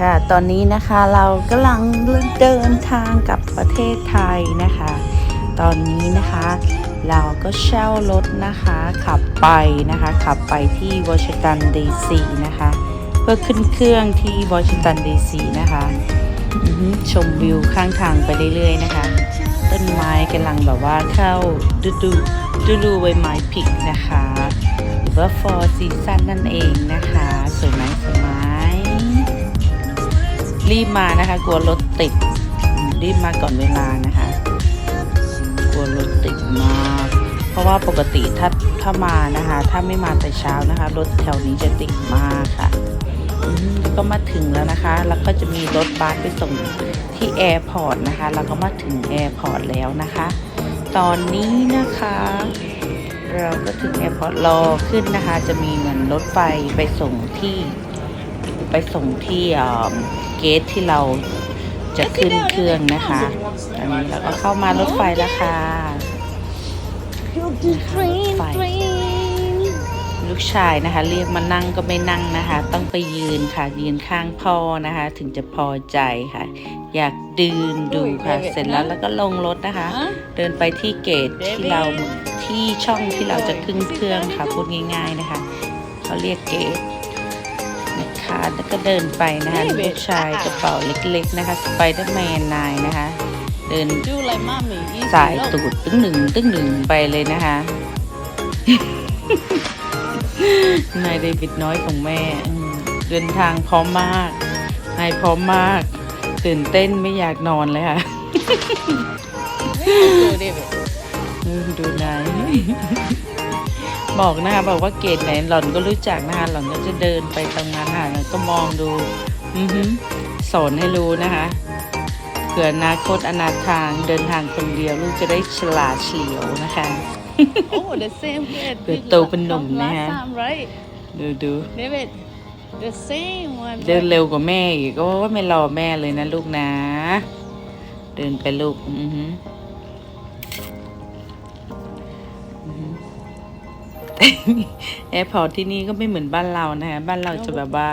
ค่ะ ตอนนี้นะคะเรากำลังเดินทางกับประเทศไทยนะคะ ตอนนี้นะคะเราก็เช่ารถนะคะ ขับไปนะคะ ขับไปที่วอชิงตันดีซีนะคะ เพื่อขึ้นเครื่องที่วอชิงตันดีซีนะคะชมวิวข้างทางไปเรื่อยๆนะคะ ต้นไม้กำลังแบบว่าเข้าฤดูฤดูใบไม้ผลินะคะ หรือว่า fall season นั่นเองนะคะ สวยไหมสวยไหม รีบมานะคะ กลัวรถติด รีบมาก่อนเวลานะคะ กลัวรถติดมาก เพราะว่าปกติถ้าถ้ามานะคะ ถ้าไม่มาแต่เช้านะคะ รถแถวนี้จะติดมากค่ะแล้วก็มาถึงแล้วนะคะ แล้วก็จะมีรถบัสไปส่งที่แอร์พอร์ตนะคะ เราก็มาถึงแอร์พอร์ตแล้วนะคะ ตอนนี้นะคะ เราก็ถึงแอร์พอร์ตรอขึ้นนะคะ จะมีเหมือนรถไฟไปส่งที่ ไปส่งที่เอ่อเกตที่เราจะขึ้นเครื่องนะคะ ตอนนี้เราก็เข้ามารถไฟแล้วค่ะไฟลูกชายนะคะ เรียกมานั่งก็ไม่นั่งนะคะ ต้องไปยืนค่ะ ยืนข้างพ่อนะคะ ถึงจะพอใจค่ะ อยากดืนดูค่ะ เสร็จแล้วแล้วก็ลงรถนะคะ เดินไปที่เกตที่เราที่ช่องที่เราจะขึ้นเครื่องค่ะพูดง่าย ๆนะคะเขาเรียกเกต นะคะ แล้วก็เดินไปนะคะลูกชายกระเป๋าเล็กๆนะคะสไปเดอร์แมนนายนะคะ เดิน Do like mommy. easy, สาย look. ตูดตึ้งหนึ่งตึ้งหนึ่งไปเลยนะคะ นายเดวิดน้อยของแม่อืมเดินทางพร้อมมาก นายพร้อมมาก ตื่นเต้นไม่อยากนอนเลยค่ะ Do David. อืมดูนาย บอกนะคะบอกว่าเกตไหนหล่อนก็รู้จักนะคะหล่อนก็จะเดินไปตรงนั้นค่ะแล้วก็มองดูอือหือสอนให้รู้นะคะเผื่ออนาคตอนาทางเดินทางคนเดียวลูกจะได้ฉลาดเฉลียวนะคะ Oh, the same kid. เกิด Big โตเป็นหนุ่ม from นะฮะ Last time, right? ดูดู David, the same one. เดิน right? เร็วกว่าแม่อีกโอ้ไม่รอแม่เลยนะลูกนะ เดินไปลูก อือหื แอร์พอร์ตที่นี่ก็ไม่เหมือนบ้านเรานะคะบ้านเราจะแบบว่า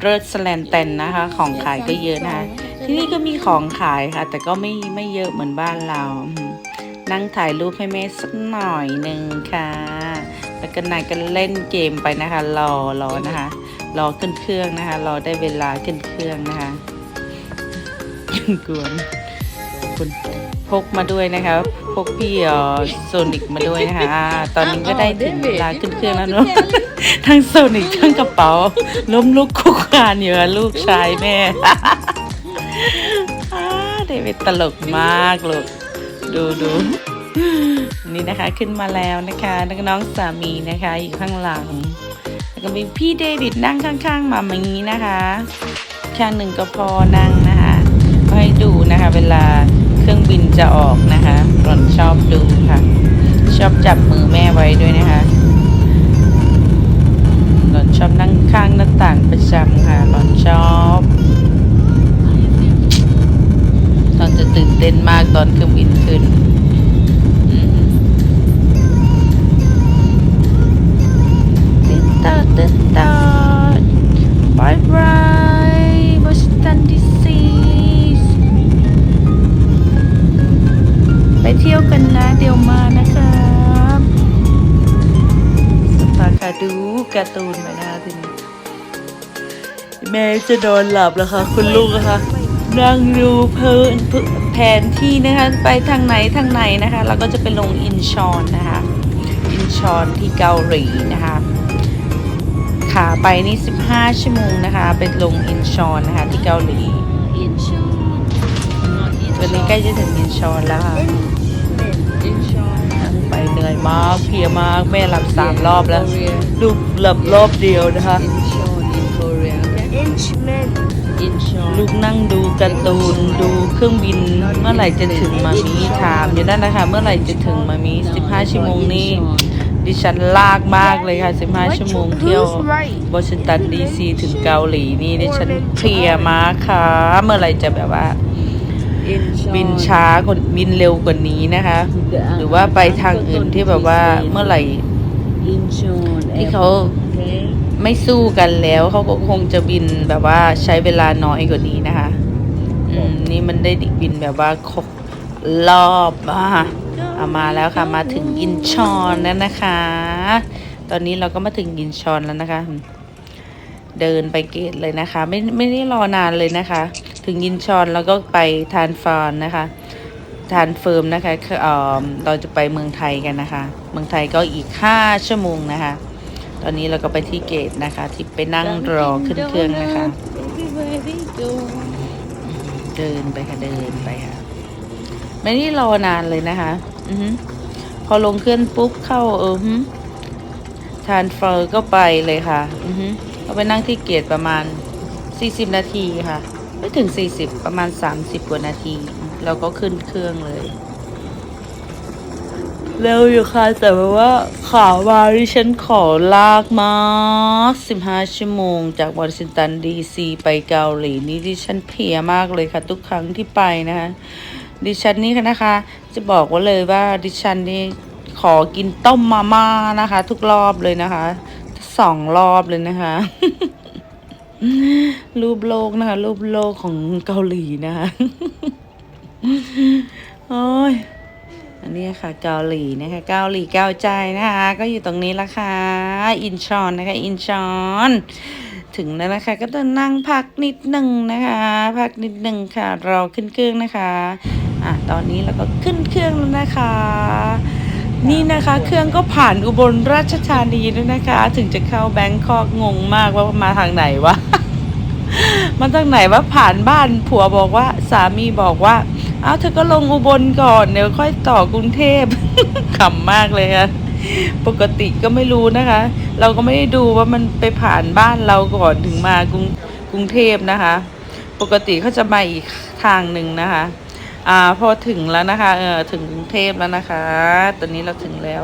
เริดสแลนเตนนะคะ ของขายก็เยอะนะคะที่นี่ก็มีของขายค่ะ แต่ก็ไม่ไม่เยอะเหมือนบ้านเรา นั่งถ่ายรูปให้แม่สักหน่อยหนึ่งค่ะแล้วก็นายก็เล่นเกมไปนะคะ รอรอนะคะ รอขึ้นเครื่องนะคะ รอได้เวลาขึ้นเครื่องนะคะกวนคุณ พกมาด้วยนะคะพกพี่เอ่อโซนิกมาด้วยนะคะอ่าตอนนี้ก็ได้ถึงเวลาขึ้นเครื่องแล้วเนาะทั้งโซนิกทั้งกระเป๋า ล้มลุกคุกคานอยู่ค่ะลูกชายแม่อ่าเดวิดตลกมากลูกดูดูนี่นะคะขึ้นมาแล้วนะคะแล้วก็น้องสามีนะคะอยู่ข้างหลัง แล้วก็มีพี่เดวิดนั่งข้างๆมามางี้นะคะข้างหนึ่งก็พอนั่งนะคะก็ให้ดูนะคะ เวลาเครื่อง บินจะออกนะคะหล่อนชอบดูค่ะ ชอบจับมือแม่ไว้ด้วยนะคะ หล่อนชอบนั่งข้างหน้าต่างประจำค่ะ หล่อนชอบตอนจะตื่นเต้นมากตอนเครื่องบินขึ้น ไปเที่ยวกันนะเดี๋ยวมานะครับสปาคาดูการ์ตูนไปนะคะทีนี้แม่จะนอนหลับแล้วค่ะ คุณลูกอะค่ะนั่งดูเพลินแผนที่นะคะ ไปทางไหนทางไหนนะคะเราก็จะไปลงอินชอนนะคะอินชอนที่เกาหลีนะคะขาไปนี่ 15 ชั่วโมงนะคะไปลงอินชอนนะคะ ที่เกาหลีวันนี้ใกล้จะถึงอินชอนแล้วค่ะ นั่งไปเหนื่อยมากเพลียมากแม่หลับสามรอบแล้วลูกหลับรอบเดียวนะคะ Incheon in Korea. Okay? Incheon. ลูกนั่งดูการ์ตูนดูเครื่องบินเมื่อไหร่จะถึงมามีถามอยู่นั่นนะคะ เมื่อไหร่จะถึงมามี15 ชั่วโมงนี้ดิฉันลากมากเลยค่ะ 15 ชั่วโมงเที่ยววอชิงตันดีซีถึงเกาหลีนี่ดิฉันเพลียมากค่ะ เมื่อไหร่จะแบบว่า Incheon. บินช้าคนบินเร็วกว่านี้นะคะ หรือว่าไปทางอื่นที่แบบว่าเมื่อไหร่ Incheon. ที่เขา Okay. ไม่สู้กันแล้วเขาก็คงจะบินแบบว่าใช้เวลาน้อยกว่านี้นะคะ อืมนี่มันได้บินแบบว่าครบรอบอะเอามาแล้วค่ะมาถึงอินชอนแล้วนะคะ ตอนนี้เราก็มาถึงอินชอนแล้วนะคะ เดินไปเกตเลยนะคะ ไม่ไม่ได้รอนานเลยนะคะ ถึงยินชอนแล้วก็ไปทานฟานนะคะ ทานเฟิร์มนะคะคือเอ่อเราจะไปเมืองไทยกันนะคะ เมืองไทยก็อีกห้าชั่วโมงนะคะ ตอนนี้เราก็ไปที่เกตนะคะ ที่ไปนั่งรอขึ้นเครื่องนะคะ Everywhere we go เดินไปค่ะ เดินไปค่ะ ไม่ได้รอนานเลยนะคะ อือฮึพอลงเครื่องปุ๊บเข้าเออฮึทานเฟอร์ก็ไปเลยค่ะ อือฮึก็ไปนั่งที่เกตประมาณ 40 นาทีค่ะ ไม่ถึง 40 ประมาณ 30 กว่านาทีแล้วก็ขึ้นเครื่องเลย เร็วอยู่ค่ะ แต่ว่าขามาที่ฉันขอลากมา15 ชั่วโมง จากวอชิงตันดีซีไปเกาหลีนี่ดิฉันเพียมากเลยค่ะ ทุกครั้งที่ไปนะคะดิฉันนี่นะคะ จะบอกว่าเลยว่าดิฉันนี่ขอกินต้มมาม่านะคะ ทุกรอบเลยนะคะสองรอบเลยนะคะ รูปโลกนะคะ รูปโลกของเกาหลีนะคะโอ้ยอันนี้ค่ะเกาหลีนะคะเกาหลีเกาใจนะคะ ก็อยู่ตรงนี้ละค่ะ อินชอนนะคะ อินชอนถึงแล้วนะคะ ก็ต้องนั่งพักนิดหนึ่งนะคะ พักนิดหนึ่งค่ะรอขึ้นเครื่องนะคะ อะตอนนี้เราก็ขึ้นเครื่องแล้วนะคะ นี่นะคะ เครื่องก็ผ่านอุบลราชธานีด้วยนะคะ ถึงจะเข้าแบงคอกงงมากว่ามาทางไหนวะ มันทางไหนว่าผ่านบ้านผัวบอกว่า สามีบอกว่าอ้าวเธอก็ลงอุบลก่อนเดี๋ยวค่อยต่อกรุงเทพขำมากเลยค่ะปกติก็ไม่รู้นะคะ เราก็ไม่ได้ดูว่ามันไปผ่านบ้านเราก่อนถึงมากรุงกรุงเทพนะคะ ปกติเขาจะมาอีกทางหนึ่งนะคะ อ่าพอถึงแล้วนะคะเออถึงกรุงเทพแล้วนะคะ ตอนนี้เราถึงแล้ว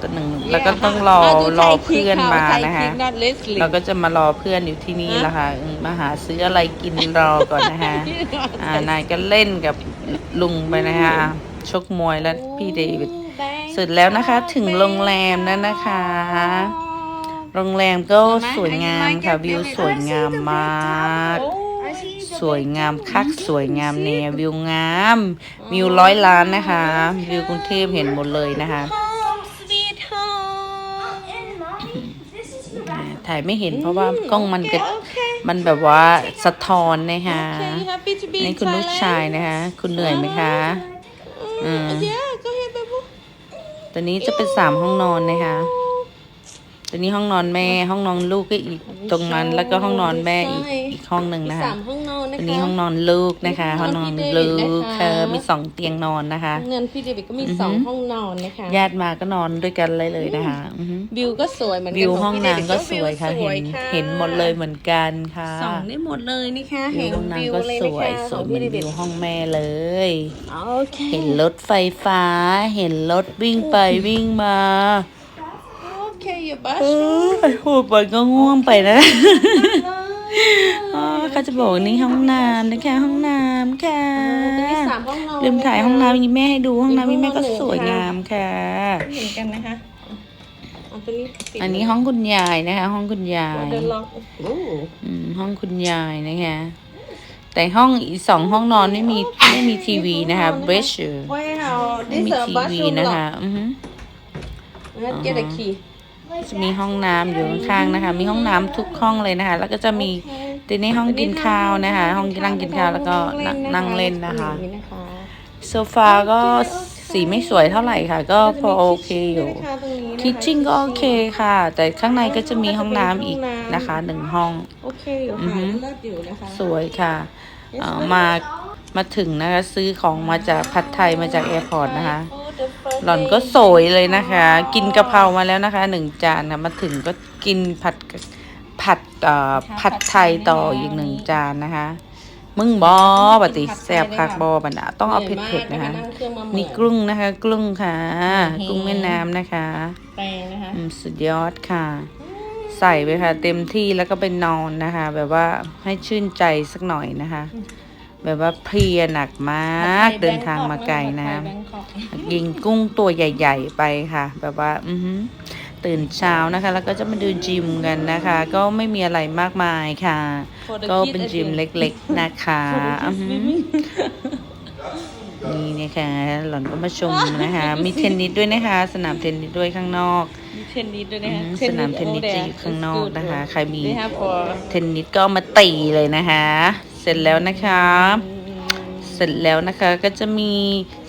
ตอนหนึ่งแล้วก็ต้องรอรอเพื่อนมานะคะ not Leslie เราก็จะมารอเพื่อนอยู่ที่นี่ละค่ะอืมมาหาซื้ออะไรกินรอก่อนนะคะอ่านายก็เล่นกับลุงไปนะคะอะชกมวยแล้วพี่เดวิดเสร็จแล้วนะคะ ถึงโรงแรมแล้วนะคะ โรงแรมก็สวยงามค่ะวิวสวยงามมาก สวยงามคักสวยงามแนววิวงามวิวร้อยล้านนะคะ วิวกรุงเทพเห็นหมดเลยนะคะ Sweet home. And mommy, this is your อ่าถ่ายไม่เห็นเพราะว่ากล้องมันก็มันแบบว่าสะท้อนนะคะ Okay, you happy to be นี่ in คุณลูก Thailand? ชายนะคะ คุณเหนื่อยไหมคะอืม Yeah, go ahead, baby. ตอนนี้จะเป็นสามห้องนอนนะคะ ตอนนี้ห้องนอนแม่ ห้องนอนลูกก็อีกตรงนั้น แล้วก็ห้องนอนแม่อีกอีกห้องหนึ่งมีนะคะ สามห้องนอนนะตอนคะ นี้ห้องนอนลูกนะคะ ห้องนอนลูกค่ะมีสองเตียงนอนนะคะ เงินพี่เดวิดก็มีอือฮึสองห้องนอนนะคะ ญาติมาก็นอนด้วยกันเลยเลยนะคะอือฮึวิวก็สวยเหมือนกันวิวขห้องพี่เดน้ำวิดก็สวยค่ะวิเห็นค่ะเห็นหมดเลยเหมือนกันค่ะส่องได้หมดเลยนะคะวิเห็วนห้องวิวน้ำก็เลยสนะวยคะสวยเหมือนพี่เดวิวิดวห้องแม่เลย โอเค เห็นรถไฟฟ้า เห็นรถวิ่งไปวิ่งมา โอเคอยู่บ้านเอ้ยพูดไปก็ง่วงไปนะอ๋อเขาจะบอกว่านี่ห้องน้ำนะคะห้องน้ำค่ะตรงนี้สามห้องนอนลืมถ่ายห้องน้ำมีแม่ให้ดูห้องน้ำมีแม่ก็มีห้องนอนสวยงามค่ะเหมือนกันนะคะเอาตัวนี้ปิดอันนี้ห้องคุณยายนะคะ ห้องคุณยายเดินล็อกโอ้อืมห้องคุณยายนะคะ แต่ห้องอีกสองห้องนอนไม่มีไม่มีทีวีนะคะเบรชว้าวไม่ this มี is a ทีวี bathroom นะ lock คะอือฮึ let's get a key จะมีห้องน้ำอยู่ข้างๆนะคะ มีห้องน้ำทุกห้องเลยนะคะ แล้วก็จะมีทีนี้ห้องกินข้าวนะคะ ห้องนั่งกินข้าวแล้วก็นั่งนั่งเล่นนะคะนี่นะคะโซฟาก็สีไม่สวยเท่าไหร่ค่ะ ก็พอโอเคอยู่คิทชิ่งก็โอเคค่ะ แต่ข้างในก็จะมีห้องน้ำอีกนะคะหนึ่งห้องโอเคอยู่อือค่ะฮึเลิศอยู่นะคะสวยค่ะเอ่อมามาถึงนะคะ ซื้อของมาจากพัดไทยมาจากแอร์พอร์ตนะคะ หล่อนก็สวยเลยนะคะ กินกะเพรามาแล้วนะคะหนึ่งจานนะมาถึงก็กินผัดผัดเอ่อผัดไทยต่ออีกหนึ่งจานนะคะ มึงบอปฏิแซบคักบอบันดาต้องเอาเผ็ดๆนะคะ นี่กุ้งนะคะกุ้งค่ะกุ้งแม่น้ำนะคะแปลงนะคะอืมสุดยอดค่ะ ใส่ไปค่ะ เต็มที่แล้วก็ไปนอนนะคะ แบบว่าให้ชื่นใจสักหน่อยนะคะ แบบว่าเพลียหนักมาก เดินทางมาไกลนะแบงคอกยิงกุ้งตัวใหญ่ ๆ ไปค่ะ แบบว่าอือหือตื่นเช้านะคะ แล้วก็จะมาดูจิมกันนะคะ ก็ไม่มีอะไรมากมายค่ะ For the ก็ kids เป็น I จิม think เล็กๆนะคะ For the อือ kids หือ swimming นี่นะคะ หล่อนก็มาชมนะคะ มีเทนนิสด้วยนะคะ สนามเทนนิสด้วยข้างนอกมีเทนนิสด้วยนะอืคะมสนามเทนนิสจะอยู่ข้างนอกนะคะ ใครมีได้ค่ะ for เทนนิสก็เอามาตีเลยนะคะเส ร็จแล้วนะคะ เสร็จแล้วนะคะก็จะมี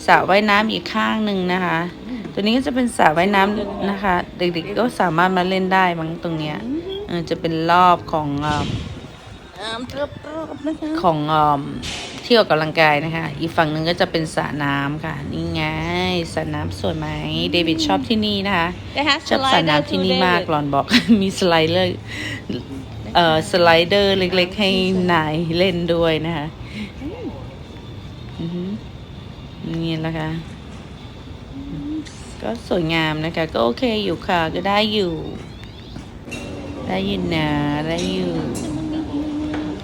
สระว่ายน้ำอีกข้างหนึ่งนะคะ ตัวนี้ก็จะเป็นสระว่ายน้ำนะคะ เด็กๆก็สามารถมาเล่นได้มั้งตรงเนี้ยเออจะเป็นรอบของเอ่ออ่ามรอบๆนะคะของเอ่อที่ออกกำลังกายนะคะ อีกฝั่งหนึ่งก็จะเป็นสระน้ำค่ะ นี่ไงสระน้ำสวยไหมเดวิดชอบที่นี่นะคะ They have ชอบสระ slider น้ำที่ too, นี่มาก David หลอนบอกมีสไลเดอร์ เอ่อสไลเดอร์เล็กๆ ให้นายเล่นด้วยนะคะอือหือนี่แหละค่ะก็สวยงามนะคะ ก็โอเคอยู่ค่ะก็ได้อยู่ ได้ยินนะได้อยู่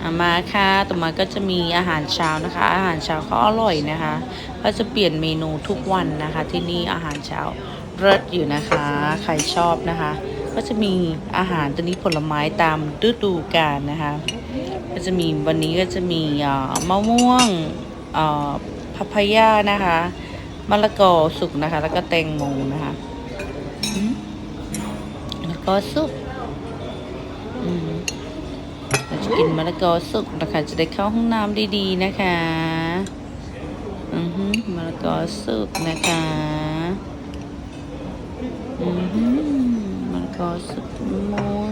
อามาค่ะต่อมาก็จะมีอาหารเช้านะคะ อาหารเช้าเขาอร่อยนะคะ ก็จะเปลี่ยนเมนูทุกวันนะคะ ที่นี่อาหารเช้าเลิศอยู่นะคะ ใครชอบนะคะ ก็จะมีอาหารตัวนี้ผลไม้ตามฤดูกาลนะคะ ก็จะมีวันนี้ก็จะมีมะม่วงพัพยานะคะมะละกอสุกนะคะ แล้วก็แตงโมนะคะมแล้วก็สุกเราจะกินมะละกอสุกนะคะ จะได้เข้าห้องน้ำดีๆนะคะอือฮึมะละกอสุกนะคะอือฮึมะละ กอสุกมะม่วง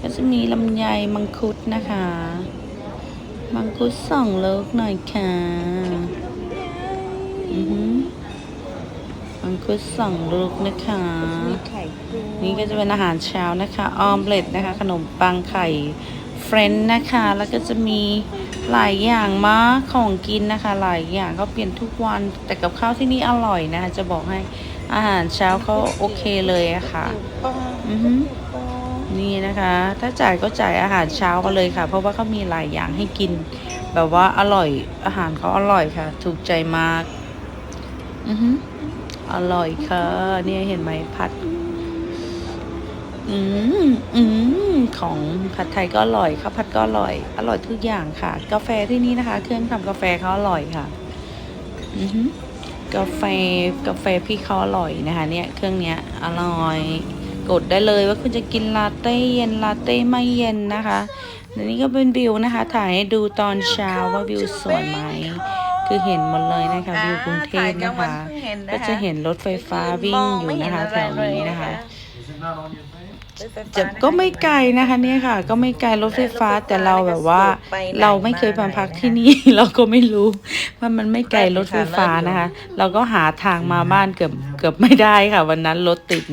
ก็จะมีลำไยมังคุดนะคะ มังคุดสองลูกหน่อยค่ะมังคุดสองลูกนะคะ นี่ก็จะเป็นอาหารเช้านะคะ ออมเล็ตนะคะ ขนมปังไข่เฟรนช์นะคะ แล้วก็จะมีหลายอย่างมากของกินนะคะ หลายอย่างก็เปลี่ยนทุกวันแต่กับข้าวที่นี่อร่อยนะคะ จะบอกให้อาหารเช้าเขาโอเคเลยอะค่ะ นี่นะคะ ถ้าจ่ายก็จ่ายอาหารเช้ามาเลยค่ะ เพราะว่าเขามีหลายอย่างให้กิน แบบว่าอร่อยอาหารเขาอร่อยค่ะ ถูกใจมาก อือฮึอร่อยค่ะ เนี่ยเห็นไหมผัด อืมอืมของผัดไทยก็อร่อยข้าวผัดก็อร่อย อร่อยทุกอย่างค่ะ กาแฟที่นี่นะคะ เครื่องทำกาแฟเขาอร่อยค่ะ อือฮึกาแฟกาแฟพี่เขาอร่อยนะคะ เนี่ย เครื่องเนี้ยอร่อย กดได้เลยว่าคุณจะกินลาเต้เย็นลาเต้ไม่เย็นนะคะอันนี้ก็เป็นวิวนะคะ ถ่ายให้ดูตอนเช้าว่าวิวสวยไหม คือเห็นหมดเลยนะคะวิวกรุงเทพนะคะ ก็จะเห็นรถไฟฟ้าวิ่งอยู่นะคะแถวนี้นะคะ จะก็ไม่ไกลนะคะเนี่ยค่ะ ก็ไม่ไกลรถไฟฟ้าแต่เราแบบว่า เราไม่เคยมาพักที่นี่ เราก็ไม่รู้ว่ามันไม่ไกลรถไฟฟ้านะคะ เราก็หาทางมาบ้านเกือบเกือบไม่ได้ค่ะ วันนั้นรถติด